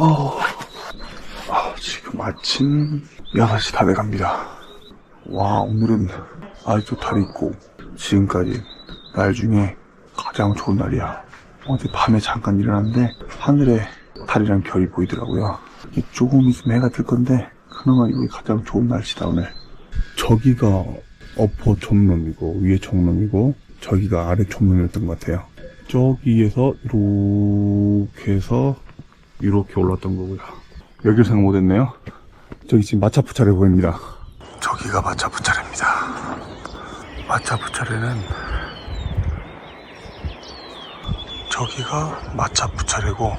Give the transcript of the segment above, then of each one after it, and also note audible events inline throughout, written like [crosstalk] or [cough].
어, 아, 지금 아침 6시 다 돼갑니다. 와, 오늘은 아직도 달이 있고, 지금까지 날 중에 가장 좋은 날이야. 어제 밤에 잠깐 일어났는데, 하늘에 달이랑 별이 보이더라고요. 조금 있으면 해가 뜰 건데, 그나마 이게 가장 좋은 날씨다, 오늘. 저기가 어퍼 촌놈이고, 위에 촌놈이고, 저기가 아래 촌놈이었던 것 같아요. 저기에서 이렇게 해서 이렇게 올랐던 거고요. 여기를 생각 못했네요. 저기 지금 마차푸차레 보입니다. 저기가 마차푸차레입니다. 마차푸차레는 저기가 마차푸차레고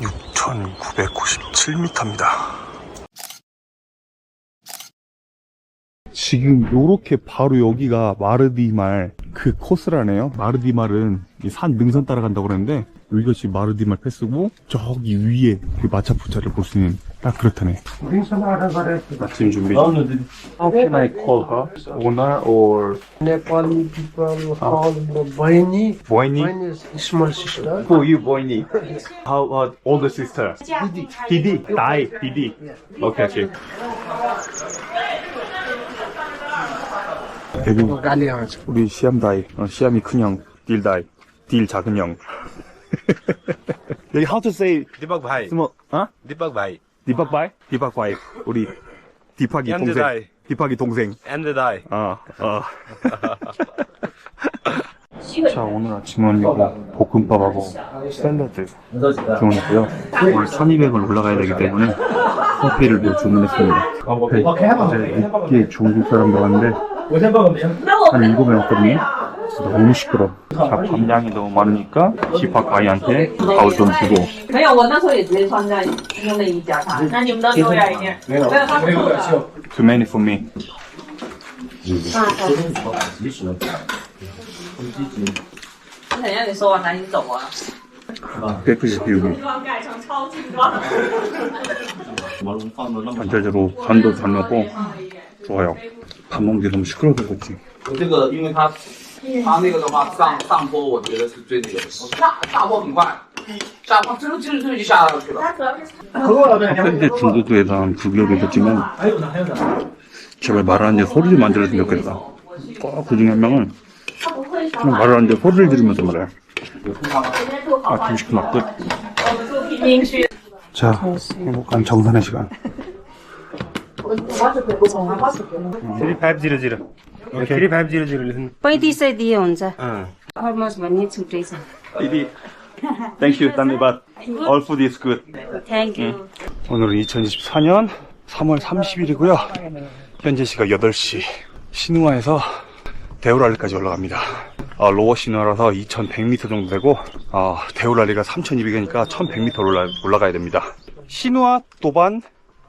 6,997m입니다. 지금 요렇게 바로 여기가 마르디말 그 코스라네요. 마르디말은 이산 능선 따라간다고 그랬는데 여기가 지금 마르디말 패스고 저기 위에 그 마차푸차를 볼 수 있는 딱 그렇다네. 아침 준비. How can I call her? Owner or Nepali people call Bahini. Boini? Bahini is small sister. Who you Boini? How about older sister? Didi. Didi? Dai? Didi? Okay, okay. 대빈 Gali Hans. 우리 시암 다이, 어, 시암이 큰 형, 딜 다이, 딜 작은 형. 여기 how to say 디박 바이. 스모 아 디박 바이. 디박 바이? 디박 바이. 우리 디팍이 동생. I. 디팍이 동생. 앤드 다이 아, 아. 자 오늘 아침은 이거 볶음밥하고 샐러드 주문했고요. 오늘 1200을 올라가야 되기 때문에 커피를 또 주문했습니다. 커피 어제 늦게 중국 사람도 왔는데 한 7명 왔거든요. 너무 시끄러. 자, 밥량이 너무 많으니까 디팍 아이한테 밥을 좀 주고 没有，我那时候也直接穿在用内衣加它。那你们都留点一点，没有，他们做的。 too many for me. 等一下你说完赶紧走啊！ 깨끗이 비우고 装盖成超轻装。 전체적으로 간도 잘 맞고 좋아요. 밥 먹는 게 너무 시끄러워서 그렇지. 这个，因为它 它那个的话上上坡，我觉得是最那个的，下下坡很快，下坡吱吱吱就下去了。 현재 중도도에 대한 구비력이 있었지만 제발 말하는데 소리 좀 안 들었으면 좋겠다. 꼭그 중에 한 명은 그냥 말을 하는데 소리를 들으면서 말해. 아, 김식 막 끝. 平区。 자, 행복한 정산의 시간. 3500. Okay. 3500. पैँतिस सय दिए हुन्छ अलमोस्ट भन्ने छुट्टै छ 디디. Thank you, 단미밭. All food is good. Thank you 오늘은 2024년 3월 30일이고요. 현재 시각 8시. 신우아에서 데우랄리까지 올라갑니다. 아, 로어 신우아라서 2100m 정도 되고, 아, 데우랄리가 3200이니까 1100m 올라, 올라가야 됩니다. 신우아, 도반,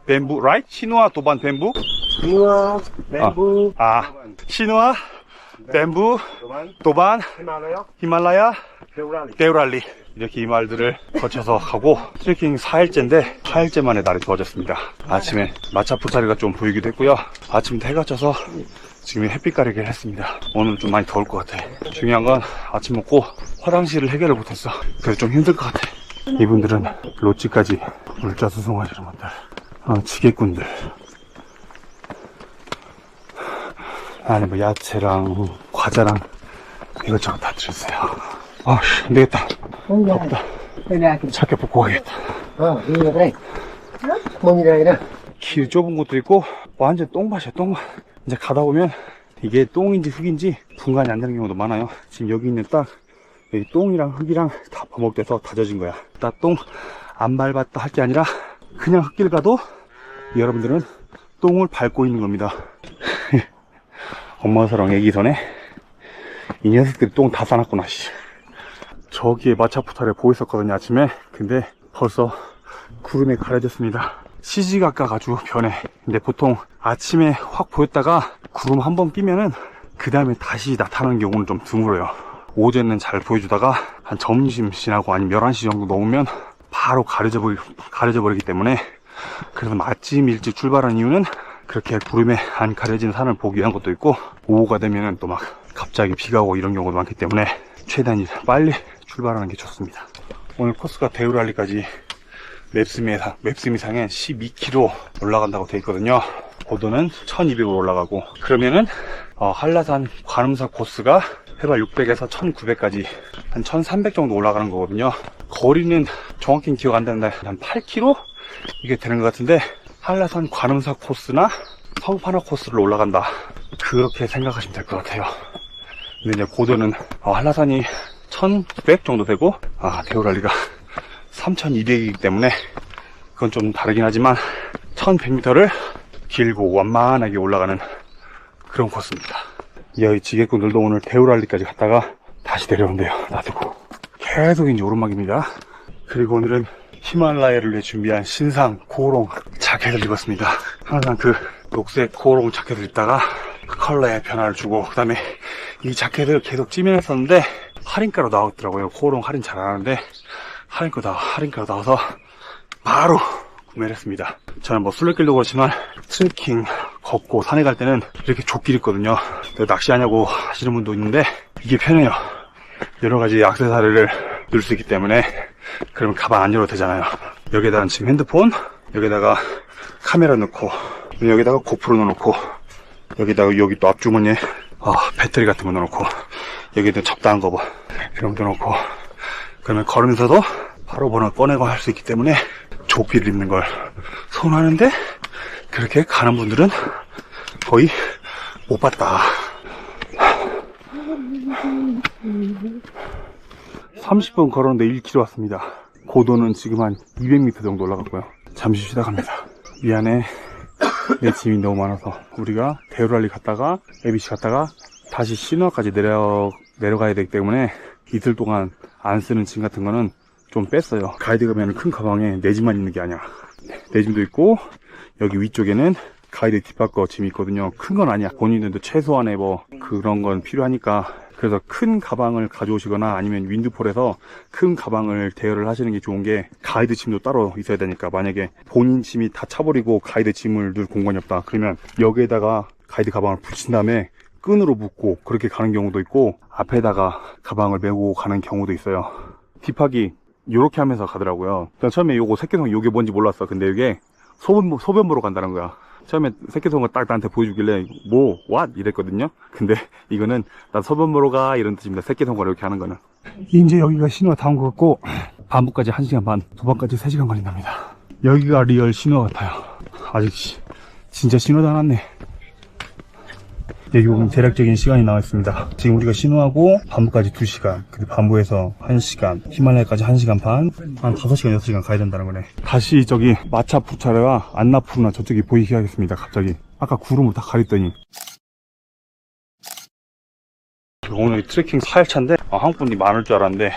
뱀부, right? 신우아, 도반, 뱀부? Nuwa, bamboo, 아, 신우아, 뱀부, 도반, 히말라야, 데우랄리. 이렇게 이 말들을 거쳐서 가고 트레킹 4일째인데 4일째 만에 날이 좋아졌습니다. 아침에 마차푸타리가 좀 보이기도 했고요. 아침부터 해가 져서 지금 햇빛 가리기를 했습니다. 오늘 좀 많이 더울 것 같아. 중요한 건 아침 먹고 화장실을 해결을 못했어. 그래서 좀 힘들 것 같아. 이분들은 로찌까지 물자 수송하시는 분들, 어, 지게꾼들. 안에 뭐 야채랑 과자랑 이것저것 다 드셨어요. 아, 씨, 안 되겠다. 덥다. 차게 벗고 가겠다. Ah, ini right. Mami dah ina. 길 좁은 곳도 있고 완전 똥밭이야 똥밭 이제 가다 보면 이게 똥인지 흙인지 분간이 안 되는 경우도 많아요 지금 여기 있는 딱 여기 똥이랑 흙이랑 다 버먹돼서 다져진 거야 딱똥안 밟았다 할 게 아니라 그냥 흙길 가도 여러분들은 똥을 밟고 있는 겁니다 [laughs] 엄마 사랑 애기 전에 이 녀석들이 똥 다 싸놨구나 씨. 저기에 마차푸타를 보였었거든요 아침에 근데 벌써 구름에 가려졌습니다. 시지각각 아주 변해. 근데 보통 아침에 확 보였다가 구름 한 번 끼면은 그 다음에 다시 나타나는 경우는 좀 드물어요. 오전에는 잘 보여주다가 한 점심 지나고 아니면 11시 정도 넘으면 바로 가려져 버리, 가려져 버리기 때문에 그래서 아침 일찍 출발한 이유는 그렇게 구름에 안 가려진 산을 보기 위한 것도 있고 오후가 되면은 또 막 갑자기 비가 오고 이런 경우도 많기 때문에 최대한 빨리 출발하는 게 좋습니다. 오늘 코스가 데우랄리까지 맵스미상, 맵스미상엔 12km 올라간다고 돼 있거든요. 고도는 1200으로 올라가고 그러면은 어, 한라산 관음사 코스가 해발 600에서 1900까지 한 1300 정도 올라가는 거거든요. 거리는 정확히 기억 안 나는데 한 8km 이게 되는 것 같은데 한라산 관음사 코스나 성판화 코스를 올라간다. 그렇게 생각하시면 될 것 같아요. 근데 이제 고도는 어, 한라산이 1900 정도 되고 아, 대우랄리가 3200이기 때문에 그건 좀 다르긴 하지만 1100m를 길고 완만하게 올라가는 그런 코스입니다. 여기 지게꾼들도 오늘 대우랄리까지 갔다가 다시 내려온대요. 놔두고. 계속 이제 오르막입니다. 그리고 오늘은 히말라야를 위해 준비한 신상 고롱 자켓을 입었습니다. 항상 그 녹색 고롱 자켓을 입다가 그 컬러의 변화를 주고 그 다음에 이 자켓을 계속 찌면했었는데 할인가로 나왔더라고요. 고롱 할인 잘안 하는데 할인가 다 할인가로 나와서 바로 구매를 했습니다. 저는 뭐 술래길도 그렇지만 트레킹 걷고 산에 갈 때는 이렇게 조끼를 있거든요. 낚시하냐고 하시는 분도 있는데 이게 편해요. 여러 가지 액세서리를 넣을 수 있기 때문에 그러면 가방 안 열어도 되잖아요. 여기에다가 지금 핸드폰, 여기다가 카메라 넣고 여기다가 고프로 넣어놓고 여기다가 여기 또 앞주머니에 아, 배터리 같은 거 넣어놓고 여기다 적당한 거 봐. 이런 거 넣어놓고 그러면 걸으면서도 바로 번호 꺼내고 할 수 있기 때문에 조끼를 입는 걸 선호하는데 그렇게 가는 분들은 거의 못 봤다. 30분 걸었는데 1km 왔습니다. 고도는 지금 한 200m 정도 올라갔고요. 잠시 쉬다 갑니다. 미안해. 내 짐이 너무 많아서 우리가 대우랄리 갔다가 ABC 갔다가 다시 신화까지 내려 내려가야 되기 때문에 이틀 동안 안 쓰는 짐 같은 거는 좀 뺐어요. 가이드 가면 큰 가방에 내 짐만 있는 게 아니야. 내 짐도 있고 여기 위쪽에는 가이드 뒷바꿔 짐이 있거든요. 큰 건 아니야. 본인들도 최소한의 뭐 그런 건 필요하니까. 그래서 큰 가방을 가져오시거나 아니면 윈드폴에서 큰 가방을 대여를 하시는 게 좋은 게 가이드 짐도 따로 있어야 되니까. 만약에 본인 짐이 다 차버리고 가이드 짐을 넣을 공간이 없다. 그러면 여기에다가 가이드 가방을 붙인 다음에 끈으로 묶고 그렇게 가는 경우도 있고 앞에다가 가방을 메고 가는 경우도 있어요. 딥하기 요렇게 하면서 가더라고요. 전 처음에 요거 새끼손 요게 뭔지 몰랐어. 근데 이게 소변, 소변 보러 간다는 거야. 처음에 새끼손을 딱 나한테 보여주길래 뭐 what? 이랬거든요. 근데 이거는 나 소변 보러 가 이런 뜻입니다. 새끼손을 이렇게 하는 거는. 이제 여기가 신호가 다 온 것 같고 반부까지 1시간 반 도반까지 3시간 걸린답니다. 여기가 리얼 신호 같아요. 아직 시- 진짜 신호도 안 왔네 여기 보면 대략적인 시간이 나와 있습니다. 지금 우리가 신호하고 반부까지 2시간, 그리고 반부에서 1시간, 히말라야까지 1시간 반, 한 5시간, 6시간 가야 된다는 거네. 다시 저기 마차 부차레와 안나푸르나 저쪽이 보이게 하겠습니다. 갑자기. 아까 구름을 다 가렸더니. 오늘 트레킹 4일차인데 한국 분이 많을 줄 알았는데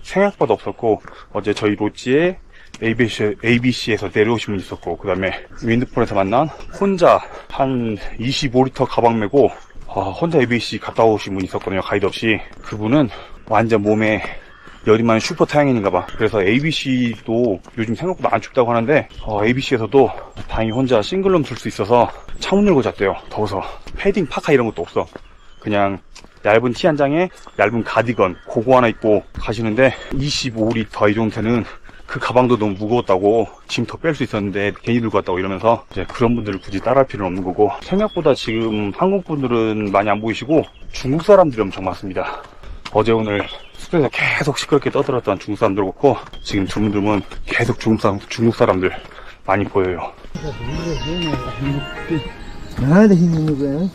생각보다 없었고 어제 저희 로지에 ABC, ABC에서 내려오신 분 있었고 그 다음에 윈드폴에서 만난 혼자 한 25리터 가방 메고 어, 혼자 ABC 갔다 오신 분 있었거든요. 가이드 없이. 그분은 완전 몸에 열이 많은 슈퍼 타양인인가 봐. 그래서 ABC도 요즘 생각보다 안 춥다고 하는데 ABC에서도 다행히 혼자 싱글룸 둘 수 있어서 창문 열고 잤대요. 더워서. 패딩 파카 이런 것도 없어. 그냥 얇은 티 한 장에 얇은 가디건 그거 하나 입고 가시는데 25리터 이 정도는 그 가방도 너무 무거웠다고 짐 더 뺄 수 있었는데 괜히 들고 왔다고 이러면서 이제 그런 분들을 굳이 따라할 필요는 없는 거고 생각보다 지금 한국 분들은 많이 안 보이시고 중국 사람들이 엄청 많습니다 어제 오늘 숲에서 계속 시끄럽게 떠들었던 중국 사람들 그렇고 지금 드문드문 계속 중국, 사람, 중국 사람들 많이 보여요 Nada 힘있는 거야.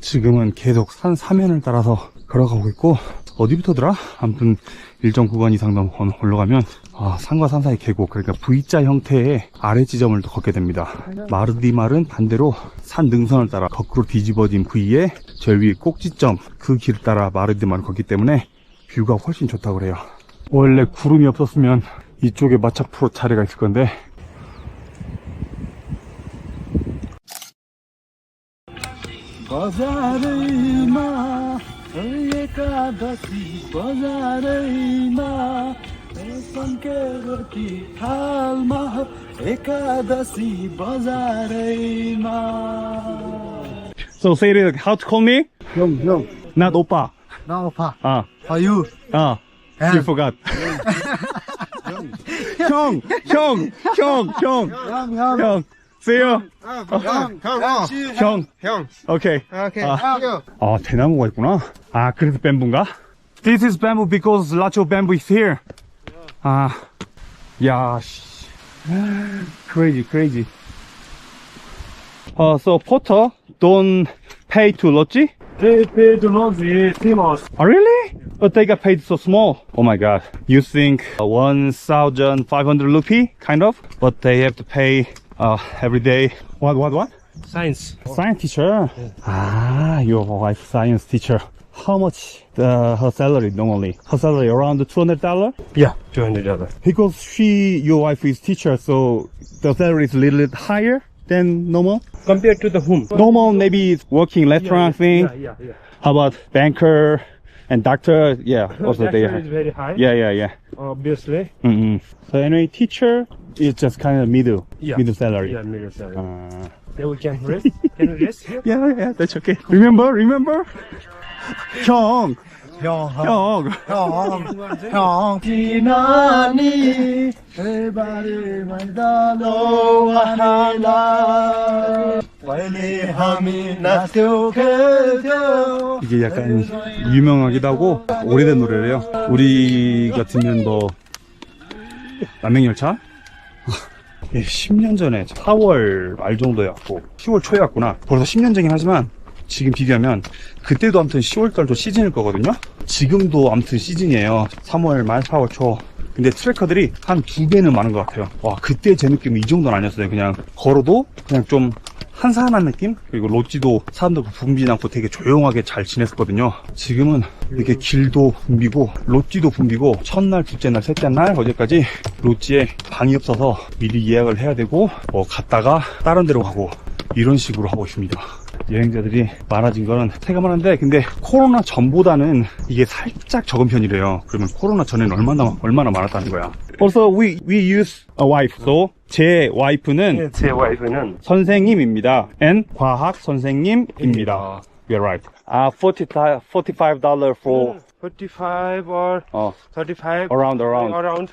지금은 계속 산 사면을 따라서 걸어가고 있고 어디부터더라? 아무튼 일정 구간 이상 넘 올라가면 아, 산과 산 사이 계곡 그러니까 V자 형태의 아래 지점을 또 걷게 됩니다. 마르디말은 반대로 산 능선을 따라 거꾸로 뒤집어진 V의 제일 위 꼭지점 그 길을 따라 마르디말을 걷기 때문에 뷰가 훨씬 좋다고 그래요. 원래 구름이 없었으면 이쪽에 마차 프로 차례가 있을 건데 बजारैमा एकादशी बजारैमा सङ्केती थालमा एकादशी बजारैमा So say it, how to call me? Young, young. Not Opa. Not Opa. Ah. How are you? Ah. You forgot. Young. Young. Young. Young. Young. Young. Young. Young. See you. Come, come on. 형. 형. 오케이. Okay. 아. See you. 아, 대나무가 있구나. 아, 그래서 뱀부인가? This is bamboo because lots of bamboo is here. 아, 야, 씨. Crazy, crazy. Uh, so Porter don't pay to Logi? They pay to know the famous. Oh, really? But they got paid so small. Oh my god. You think uh, 1,500 rupee, kind of? But they have to pay uh, every day. What, what, what? Science. Science teacher. Ah, your wife science teacher. How much uh, her salary normally? Her salary around two hundred dollar. Yeah, two hundred dollars. Because she, your wife is teacher, so the salary is a little bit higher than normal. Compared to the whom? Normal maybe it's working restaurant thing. Yeah, yeah, yeah. How about banker and doctor? Yeah, [laughs] also they. Is very high. Yeah, yeah, yeah. Obviously. mm So anyway, teacher is just kind of middle, Yeah. middle salary. Yeah, middle salary. Uh, Then we can rest. can we rest here? [laughs] yeah, yeah, that's okay. Remember, remember? [laughs] 형, 형, 형. 지나니 제발이 말다 너와 하나 빨리 함이 나속해져 이게 약간 유명하기도 하고 오래된 노래래요. 우리 같으면 뭐 남행열차? [laughs] 예, 10년 전에 4월 말 정도였고 10월 초였구나. 벌써 10년 전이긴 하지만 지금 비교하면 그때도 아무튼 10월 달도 시즌일 거거든요. 지금도 아무튼 시즌이에요. 3월 말 4월 초. 근데 트래커들이 한 두 배는 많은 것 같아요. 와 그때 제 느낌은 이 정도는 아니었어요. 그냥 걸어도 그냥 좀 한산한 느낌? 그리고 로지도 사람들 붐비지 않고 되게 조용하게 잘 지냈었거든요. 지금은 이렇게 길도 붐비고, 로지도 붐비고, 첫날, 둘째 날, 셋째 날, 어제까지 로지에 방이 없어서 미리 예약을 해야 되고, 뭐 갔다가 다른 데로 가고, 이런 식으로 하고 있습니다. 여행자들이 많아진 거는 체감하는데, 근데 코로나 전보다는 이게 살짝 적은 편이래요. 그러면 코로나 전에는 얼마나, 얼마나 많았다는 거야. Also, we, we use a wife. So, 제 와이프는 제 와이프는 선생님입니다. and 과학 선생님입니다. You're right. 아, 45, 45 dollar for, 45 or 어, 35 around, around. around.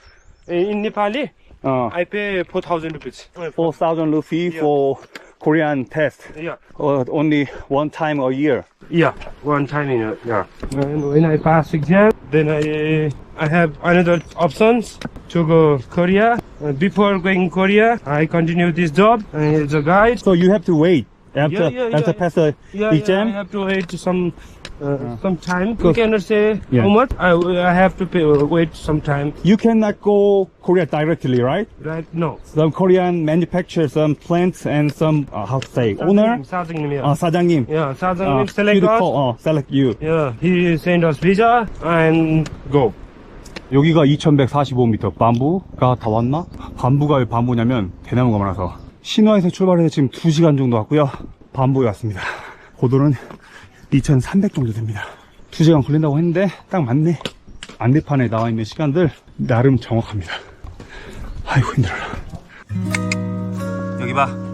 In Nepali, 어, I pay 4,000 rupees. 4,000 rupee for Korean test. Yeah. Uh, only one time a year. Yeah, one time in a yeah. And when I pass exam, then I I have another options to go Korea. Uh, before going Korea, I continue this job as a guide. So you have to wait after, Yeah, yeah, after yeah. pass the Yeah, exam. yeah, I have to wait some uh, some time. You cannot say Yeah. how much. I I have to pay, wait some time. You cannot go Korea directly, right? Right? No. Some Korean manufacture some plants and some, uh, how to say, owner? 사장님, yeah. 어, 사장님. yeah, 어, 사장님 select you us. call, 어, select you. Yeah, he send us visa and go. 여기가 2145m 밤부가 다 왔나? 밤부가 왜 밤부냐면 대나무가 많아서 신화에서 출발해서 지금 2시간 정도 왔고요 밤부에 왔습니다 고도는 2300 정도 됩니다. 2시간 걸린다고 했는데 딱 맞네. 안내판에 나와 있는 시간들 나름 정확합니다. 아이고 힘들어라 여기 봐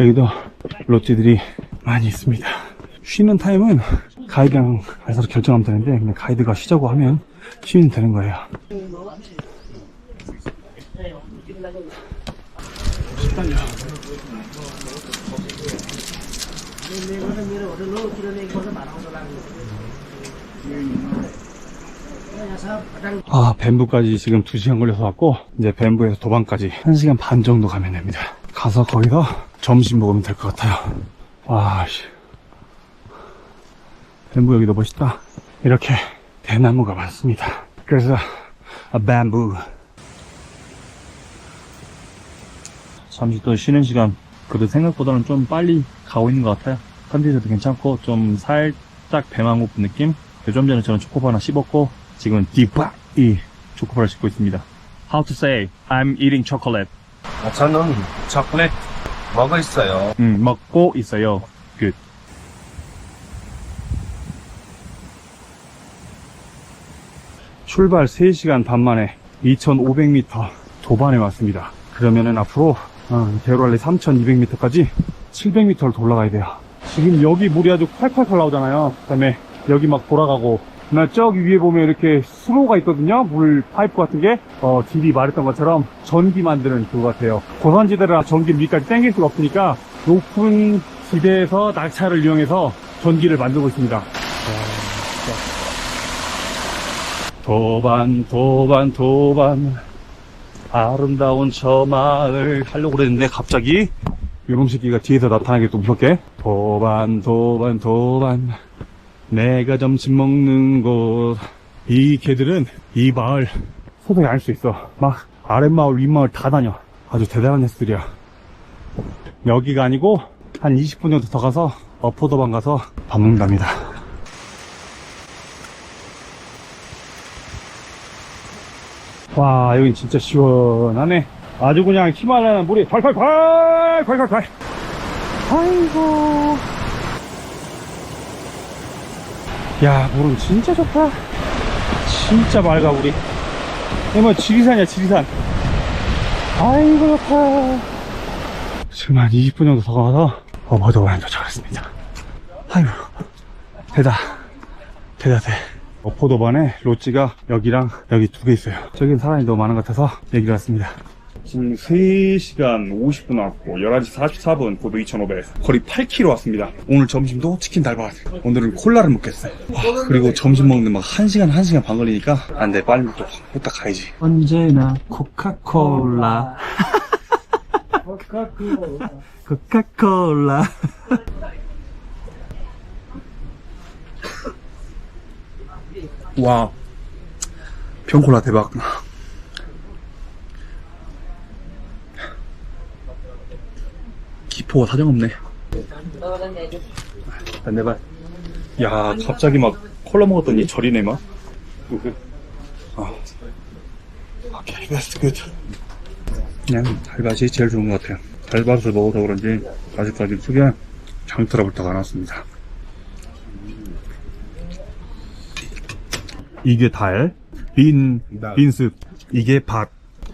여기도 롯지들이 많이 있습니다. 쉬는 타임은 가이드랑 가서 결정하면 되는데 그냥 가이드가 쉬자고 하면 쉬면 되는 거예요. 아, 뱀부까지 지금 2시간 걸려서 왔고, 이제 뱀부에서 도방까지 1시간 반 정도 가면 됩니다. 가서 거기서 점심 먹으면 될 것 같아요. 와, 씨. 뱀부 여기도 멋있다. 이렇게 대나무가 많습니다. 그래서, 아, 뱀부. 잠시 또 쉬는 시간. 그래도 생각보다는 좀 빨리 가고 있는 것 같아요. 컨디션도 괜찮고, 좀 살짝 배만 고픈 느낌? 좀 전에 저는 초코바 하나 씹었고, 지금은 디바 이 초코바를 씹고 있습니다. How to say I'm eating chocolate? 저는 초콜릿 먹고 있어요. 음, 먹고 있어요. 끝. 출발 3시간 반 만에 2,500m 도반에 왔습니다. 그러면은 앞으로 어, 대로알리 3,200m까지 700m를 올라가야 돼요. 지금 여기 물이 아주 콸콸콸 나오잖아요. 그 다음에 여기 막 돌아가고 나 저기 위에 보면 이렇게 수로가 있거든요. 물 파이프 같은 게 어, 딜이 말했던 것처럼 전기 만드는 그거 같아요. 고산지대라 전기 밑까지 땡길 수가 없으니까 높은 지대에서 낙차를 이용해서 전기를 만들고 있습니다. 도반 도반 도반 아름다운 저 마을 하려고 그랬는데 갑자기 요놈 새끼가 뒤에서 나타나게 또 무섭게 도반 도반 도반 내가 점심 먹는 곳. 이 개들은 이 마을 소득이 알 수 있어. 막 아랫마을 윗마을 다 다녀. 아주 대단한 녀석들이야. 여기가 아니고 한 20분 정도 더 가서 어포도방 가서 밥 먹는답니다. 와 여긴 진짜 시원하네. 아주 그냥 히말라야 물이 콸콸콸! 콸콸콸! 아이고 야 물은 진짜 좋다. 진짜 맑아 물이 이뭐 지리산이야 지리산. 아이고 좋다. 지금 한 20분 정도 더 가서 어머더워에 도착했습니다. 아이고 대다. 대다 대. 어포도반에 로지가 여기랑 여기 두 개 있어요. 저긴 사람이 너무 많은 것 같아서 여기로 왔습니다. 지금 3시간 50분 왔고 11시 44분 고도 2,500 거리 8km 왔습니다. 오늘 점심도 치킨 달걀 오늘은 콜라를 먹겠어요. 와, 그리고 점심 먹는데 막 1시간 1시간 반 걸리니까 안돼 빨리 또 후딱 가야지. 언제나 코카콜라. 코카콜라. 와 병콜라 대박. 기포가 사정없네. 안내봐. 야, 갑자기 막 콜라 먹었더니 절이네 막. 아. 오케이, 베스트 굿. 그냥 달밭이 제일 좋은 것 같아요. 달밭을 먹어서 그런지 아직까지 속에 장트러블타가 안 왔습니다. 이게 달, 빈, 빈습, 이게 밭.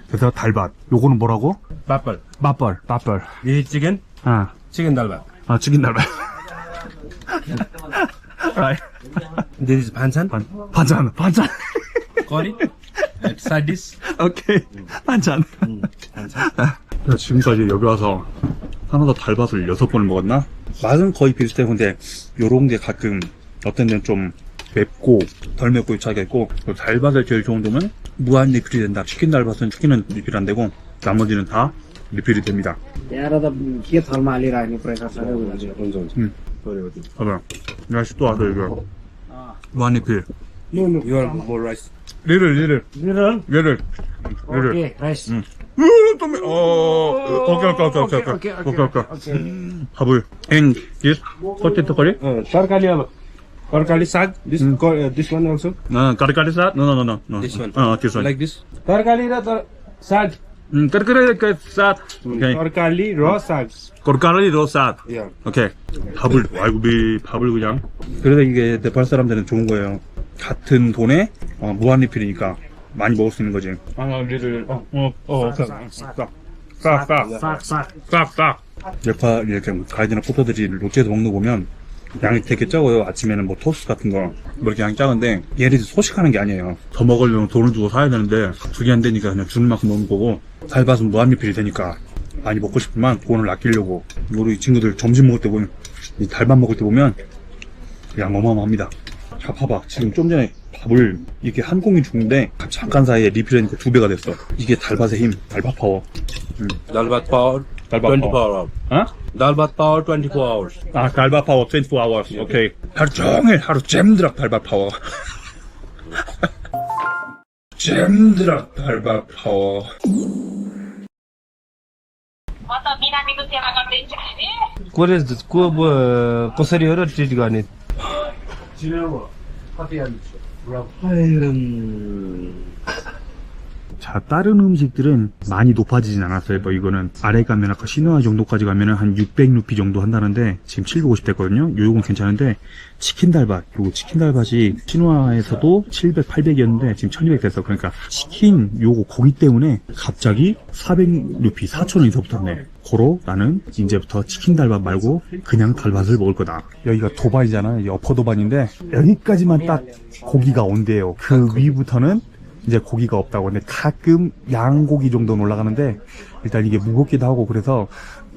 그래서 달밭. 요거는 뭐라고? 밥벌. 맛벌, 맛벌. 이 chicken, 아, chicken. 아, 죽인 달밭. [laughs] right. This is 반찬, 반, 반찬, 반찬. curry, and side dish. 오케이. 반찬. 내가 지금까지 여기 와서 하나도 달밭을 여섯 번을 먹었나? 맛은 거의 비슷해. 근데 요런 게 가끔 어떤 데는 좀 맵고 덜 맵고 유차가 있고 그 달밭을 제일 좋은 점은 무한 리필이 된다. 치킨 달밭은 치킨은 리필 안 되고 나머지는 다 리필이 됩니다. 때마다 기어 털마리라 하니 프레사사가 오는지 온존. 음. 그래요. 봐봐. 날씨 또 와서 이거. 아. 완리필. No, no. You are more rice. Little, little. Little? Little. Little. Okay, rice. 음. 또 매. 어. 오케이, 오케이, 오케이, 오케이. 오케이, 오케이. 오케이. 하부. 엥. Yes. 포테토 커리? 어, 쌀칼이 하부. Karkali saag. This mm. uh, this one also. No, karkali saag. No, no, no, no. This one. Uh, this one. Like this. Karkali ra saag. 끄르끄르 사드 오케이 Orkali raw sags. 고르카리 로사드 Yeah. 오케이 밥을 아이고 미 밥을 그냥 그래서 이게 네팔 사람들은 좋은 거예요 같은 돈에 어, 무한 리필이니까 많이 먹을 수 있는 거지 아, 우리를 어, 어, 어, 싹싹싹싹싹싹 네팔 이렇게 가이드나 포터들이 롯데에서 먹는 거 보면 양이 되게 적어요. 아침에는 뭐 토스트 같은 거. 뭐 이렇게 양이 작은데 얘네들 소식하는 게 아니에요. 더 먹으려면 돈을 주고 사야 되는데 그게 안 되니까 그냥 주는 만큼 먹는 거고 알바는 무한리필이 되니까 많이 먹고 싶지만 돈을 아끼려고 우리 친구들 점심 먹을 때 보면 이 달밥 먹을 때 보면 양 어마어마합니다. 자 봐봐 지금 좀 전에 밥을 이렇게 한 공이 죽는데 잠깐 사이에 리필하니까 두 배가 됐어. 이게 달밭의 힘, 달밭 파워. 응. 달밭 파워. hours 어? दाल भात पावर 24 hours 아, 달바 파워 24 hours. 오케이. 하루 종일 하루 잼드락 달바 파워. 잼드락 달바 파워. को को ब- कसरी हो र ट्रिट गर्ने 자, 다른 음식들은 많이 높아지진 않았어요. 뭐 이거는 아래 가면 아까 시누아 정도까지 가면은 한 600루피 정도 한다는데 지금 750 됐거든요. 요건 괜찮은데 치킨 달밭, 요거 치킨 달밭이 시누아에서도 700, 800이었는데 지금 1200 됐어. 그러니까 치킨 요거 고기 때문에 갑자기 400루피, 4,000원이 더 붙었네. 고로 나는 이제부터 치킨 달밭 말고 그냥 달밭을 먹을 거다. 여기가 도반이잖아. 이 어퍼 도반인데 여기까지만 딱 고기가 온대요. 그 위부터는 이제 고기가 없다고. 근데 가끔 양고기 정도는 올라가는데 일단 이게 무겁기도 하고 그래서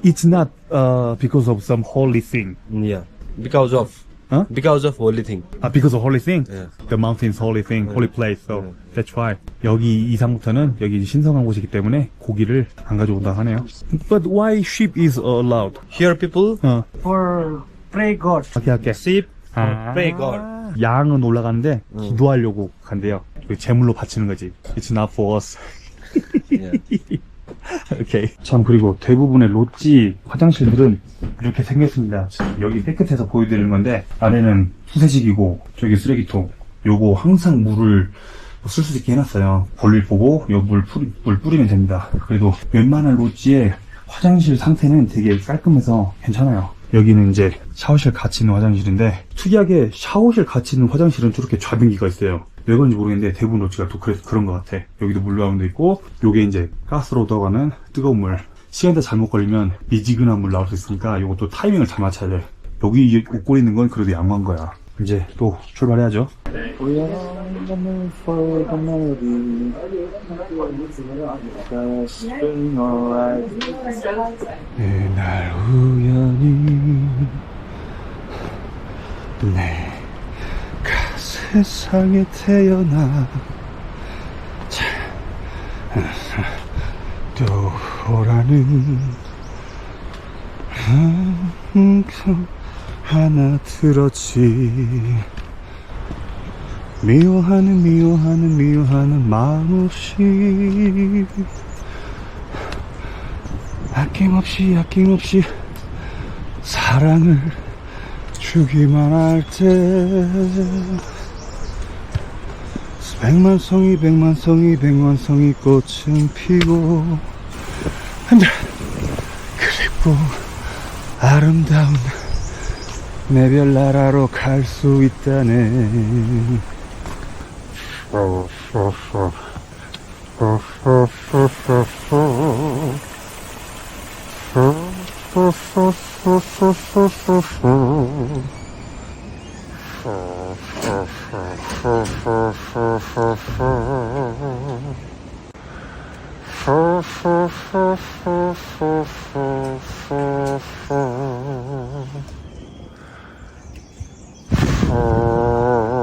it's not uh, because of some holy thing. Yeah, because of Huh? because of holy thing. Uh, because of holy thing. Yeah. The mountain is holy thing, holy place. So that's why 여기 이상부터는 여기 신성한 곳이기 때문에 고기를 안 가져온다 하네요. But why sheep is allowed? Here people 어, for pray God. 오케이 오케이. Sheep for 아. pray God. 양은 올라가는데 기도하려고 간대요. 그 제물로 바치는 거지. It's not for us. 오케이. [laughs] 참 그리고 대부분의 롯지 화장실들은 이렇게 생겼습니다. 여기 깨끗해서 보여드리는 건데 아래는 푸세식이고 저기 쓰레기통. 요거 항상 물을 쓸 수 있게 해놨어요. 볼일 보고 요물 물 뿌리면 됩니다. 그래도 웬만한 롯지의 화장실 상태는 되게 깔끔해서 괜찮아요. 여기는 이제 샤워실 같이 있는 화장실인데 특이하게 샤워실 같이 있는 화장실은 저렇게 좌변기가 있어요. 왜 그런지 모르겠는데 대부분 로치가 또 그래, 그런 것 같아. 여기도 물라운드 있고 요게 이제 가스로 들어가는 뜨거운 물. 시간대 잘못 걸리면 미지근한 물 나올 수 있으니까 이것도 타이밍을 잘 맞춰야 돼. 여기 이 옷걸이 있는 건 그래도 양호한 거야. 이제 또 출발해야죠. 날 우연히 내가 세상에 태어나. 자, 또라는 항상 하나 들었지. 미워하는 미워하는 미워하는 마음 없이. 아낌없이 아낌없이 사랑을 주기만 할때 백만송이 백만송이 백만송이 꽃은 피고 한별 그립고 아름다운 내별 나라로 갈 수 있다네. [laughs] Oh.